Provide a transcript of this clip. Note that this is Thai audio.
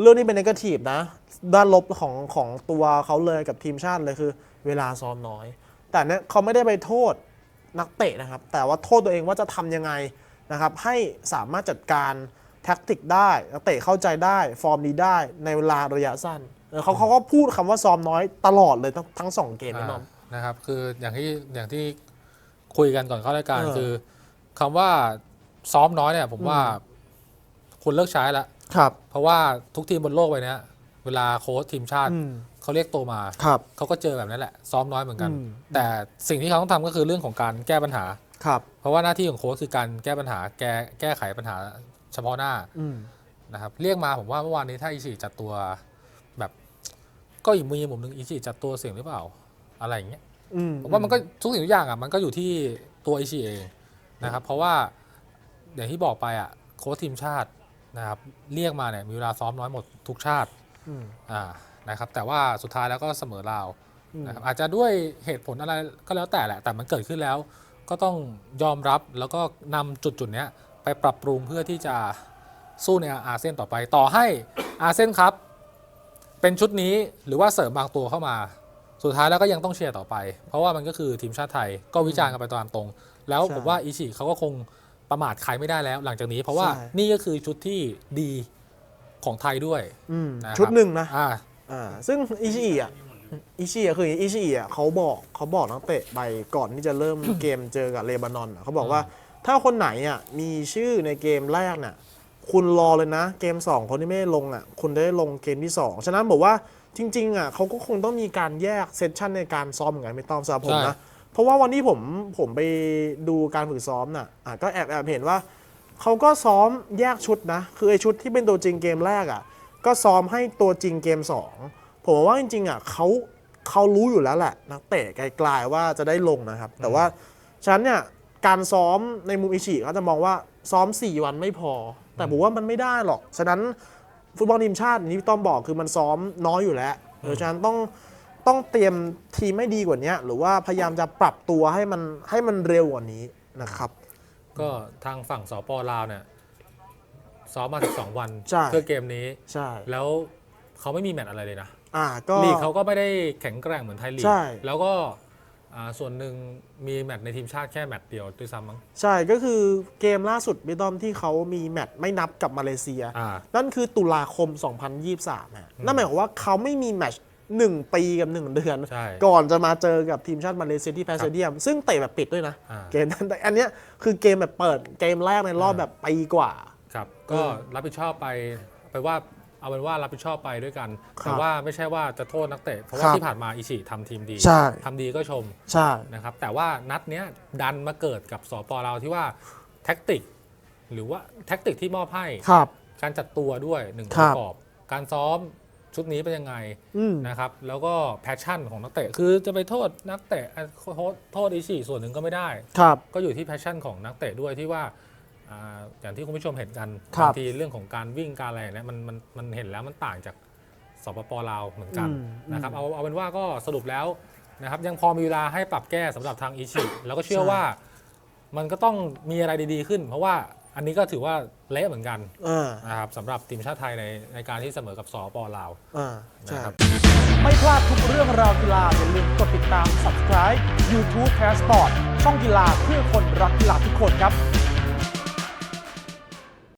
เรื่องนี้เป็นนกาทีฟนะ ด้านลบของของตัวเขาเลยกับทีมชาติเลยคือเวลาซ้อมน้อย แต่เนี่ยเขาไม่ได้ไปโทษนักเตะนะครับ แต่ว่าโทษตัวเองว่าจะทำยังไงนะครับ ให้สามารถจัดการแท็กติกได้นักเตะเข้าใจได้ฟอร์มดีได้ในเวลาระยะสั้นเออเขาเขาก็พูดคำว่าซ้อมน้อยตลอดเลยทั้งทั้งสองเกมพี่น้องอ่านะครับ คืออย่างที่อย่างที่คุยกันก่อนเข้ารายการเออคือคำว่าซ้อมน้อยเนี่ย ผมว่าคุณเลิกใช้ละ ครับ เพราะว่าทุกทีมบนโลกใบเนี้ยเวลาโค้ชทีมชาติอืมเขาเรียกตัวมาครับ เขาก็เจอแบบนั้นแหละ ซ้อมน้อยเหมือนกัน อืม แต่สิ่งที่เขาต้องทำก็คือเรื่องของการแก้ปัญหา ครับ เพราะว่าหน้าที่ของโค้ชคือการแก้ปัญหา แก้แก้ไขปัญหาเฉพาะหน้าอืม นะครับ เรียกมาผมว่าเมื่อวานนี้ถ้าอิชิจัดตัวแบบ ก็อีกมีมุมหนึ่งอิชิจัดตัวเสียงหรือเปล่า อะไรอย่างเงี้ย อืมผมว่ามันก็ทุกสิ่งทุกอย่างอะมันก็อยู่ที่ตัวอิชิเองนะครับ เพราะว่าอย่างที่บอกไปอะโค้ชทีมชาติ นะครับเรียกมาเนี่ยมีเวลาซ้อมน้อยหมดทุกชาติอืมอ่านะครับแต่ว่าสุดท้ายแล้วก็เสมอลาวอืมนะครับอาจจะด้วยเหตุผลอะไรก็แล้วแต่แหละ แต่มันเกิดขึ้นแล้ว ก็ต้องยอมรับแล้วก็นำจุดจุดๆเนี้ยไปปรับปรุงเพื่อที่จะสู้ในอาเซียนต่อไปต่อให้ อาเซียนครับ เป็นชุดนี้หรือว่าเสริมบางตัวเข้ามา สุดท้ายแล้วก็ยังต้องเชียร์ต่อไป เพราะว่ามันก็คือทีมชาติไทยก็วิจารณ์กันไปตามตรง แล้วใช่ผมว่าอิชิเขาก็คง ประมาทใครไม่ได้แล้ว หลังจากนี้เพราะว่าใช่ นี่ก็คือชุดที่ดีของไทยด้วย อืมนะครับ ชุดหนึ่งนะอ่า อ่าซึ่งอิชิอิอะอิชิอิอะคืออย่างนี้อิชิอิอะเขาบอกเขาบอกนักเตะไปก่อนที่จะเริ่ม เกมเจอกับเลบานอนอะเขาบอกว่าถ้าคนไหนอะมีชื่อในเกมแรกเนี่ยคุณรอเลยนะ เกม 2 คนที่ไม่ได้ลงอะคุณได้ลงเกมที่ 2 ฉะนั้นบอกว่าจริงๆอะเขาก็คงต้องมีการแยกเซสชันในการซ้อมเหมือนกันไม่ต้องสำหรับผมนะเพ ราะว่าวันที่ผมผมไปดูการฝึกซ้อมน่ะอะก็แอบแอบเห็นว่าเขาก็ซ้อมแยกชุดนะ คือไอชุดที่เป็นตัวจริงเกมแรกอะ ก็ซ้อมให้ตัวจริงเกม 2 ผมว่าจริงๆอะเขาเขารู้อยู่แล้วแหละ นักเตะไกลๆว่าจะได้ลงนะครับ แต่ว่าฉะนันเนี่ยการซ้อมในมุมอิชิเขาจะมองว่าซ้อม 4 วันไม่พอ แต่ผมว่ามันไม่ได้หรอก ฉะนั้นฟุตบอลทีมชาติอย่างที่พี่ต้อมบอกคือมันซ้อมน้อยอยู่แล้วเออฉะนั้นต้อง ต้องเตรียมทีมไม่ดีกว่านี้หรือว่าพยายามจะปรับตัวให้มันให้มันเร็วกว่านี้นะครับ ก็ทางฝั่งสปลาวเนี่ยซ้อมมา12วันใช่ เพื่อเกมนี้ ใช่แล้วเขาไม่มีแมตช์อะไรเลยนะ อ่าก็ ลีกเขาก็ไม่ได้แข็งแกร่งเหมือนไทยลีก ใช่ แล้วก็อ่าส่วนหนึ่งมีแมตช์ในทีมชาติแค่แมตช์เดียวด้วยซ้ำมั้งใช่ก็คือเกมล่าสุดพี่ต้อมที่เขามีแมตช์ไม่นับกับมาเลเซีย อ่า นั่นคือตุลาคม 2023ฮะนั่นหมายความว่าเขาไม่มีแมตช์ หนึ่งปีกับ 1 เดือน ใช่ก่อนจะมาเจอกับทีมชาติมาเลเซียที่แพสเดียม ซึ่งเตะแบบปิดด้วยนะ อ่า เกมนั้นแต่อันเนี้ยคือเกมแบบเปิดเกมแรกในรอบอ่าแบบปีกว่า ครับก็รับผิดชอบไปไปว่าเอาเป็นว่ารับผิดชอบไปด้วยกัน ครับแต่ว่าไม่ใช่ว่าจะโทษนักเตะเพราะคว่ารับที่ผ่านมาอิชิทำทีมดีใช่ ทำดีก็ชมใช่ นะครับแต่ว่านัดเนี้ยดันมาเกิดกับสปลาวที่ว่าแท็กติก หรือว่าแท็กติกที่มอบให้ ครับ การจัดตัวด้วยหนึ่งคปรับ ระกอบ การซ้อม ชุดนี้เป็นยังไงอืมนะครับ แล้วก็แพชชั่นของนักเตะคือจะไปโทษนักเตะอะโทษโทษอิชิส่วนหนึ่งก็ไม่ได้ครับก็อยู่ที่แพชชั่นของนักเตะด้วยที่ว่าอ่าอย่างที่คุณผู้ชมเห็นกันครับบางทีเรื่องของการวิ่งการอะไรเนี่ยมันมันมันเห็นแล้วมันต่างจากสปปลาวเหมือนกันอืมนะครับเอาเอาเป็นว่าก็สรุปแล้วนะครับยังพอมีเวลาให้ปรับแก้สำหรับทางอิชิแล้วก็เชื่อใช่ว่ามันก็ต้องมีอะไรดีๆขึ้น เพราะว่า อันนี้ก็ถือว่าเละเหมือนกันอ่านะครับสำหรับทีมชาติไทยในในการที่เสมอกับสปลาวอ่าใช่ นะครับ ไม่พลาดทุกเรื่องราวกีฬาอย่าลืมกดติดตาม subscribe YouTube Passport ช่องกีฬาเพื่อคนรักกีฬาทุกคนครับ